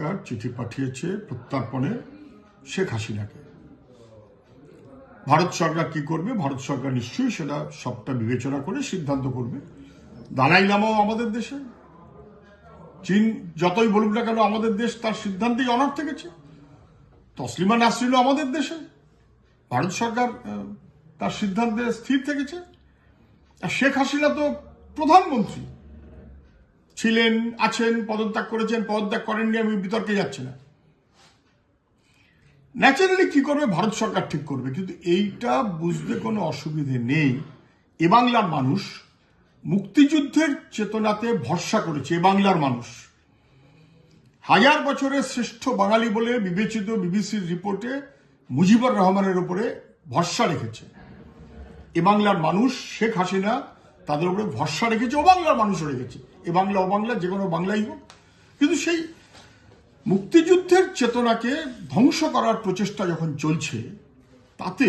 সরকার চিঠি পাঠিয়েছে প্রত্যর্পণে শেখ হাসিনাকে। ভারত সরকার কি করবে? ভারত সরকার নিশ্চয়ই সেটা সবটা বিবেচনা করে সিদ্ধান্ত করবে। দালাই লামাও আমাদের দেশে। চীন যতই বলুক না কেন আমাদের দেশ তার সিদ্ধান্তেই অনর থেকেছে তসলিমা নাসরিনও আমাদের দেশে। ভারত সরকার তার সিদ্ধান্তে স্থির থেকেছে। আর শেখ হাসিনা তো প্রধানমন্ত্রী। ছিলেন, আছেন, পদত্যাগ করেছেন, পদত্যাগ করেননি, আমি বিতর্কে যাচ্ছি না। ন্যাচারালি কি করবে? ভারত সরকার ঠিক করবে। কিন্তু এইটা বুঝতে কোনো অসুবিধে নেই। এ বাংলার মানুষ মুক্তিযুদ্ধের চেতনাতে ভরসা করেছে, এ বাংলার মানুষ। হাজার বছরের শ্রেষ্ঠ বাঙালি বলে বিবেচিত বিবিসির রিপোর্টে মুজিবুর রহমানের উপরে ভরসা রেখেছে। এ বাংলার মানুষ শেখ হাসিনা তাদের উপরে ভরসা রেখেছে ও বাংলার মানুষও রেখেছে। এ বাংলা ও বাংলা যে কোনো বাংলাই হোক। কিন্তু সেই মুক্তিযুদ্ধের চেতনাকে ধ্বংস করার প্রচেষ্টা যখন চলছে, তাতে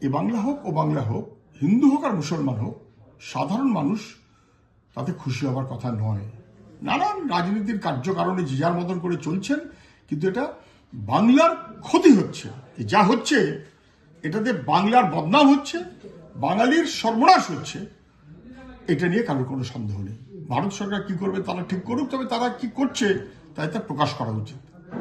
এ বাংলা হোক ও বাংলা হোক, হিন্দু হোক আর মুসলমান হোক, সাধারণ মানুষ তাতে খুশি হওয়ার কথা নয়। নানান রাজনীতির কার্যকারণে যে যার মতন করে চলছেন, কিন্তু এটা বাংলার ক্ষতি হচ্ছে। যা হচ্ছে, এটাতে বাংলার বদনাম হচ্ছে বাঙালির সর্বনাশ হচ্ছে, এটা নিয়ে কারোর কোনো সন্দেহ নেই। ভারত সরকার কি করবে তারা ঠিক করুক, তবে তারা কি করছে তাই তা প্রকাশ করা উচিত।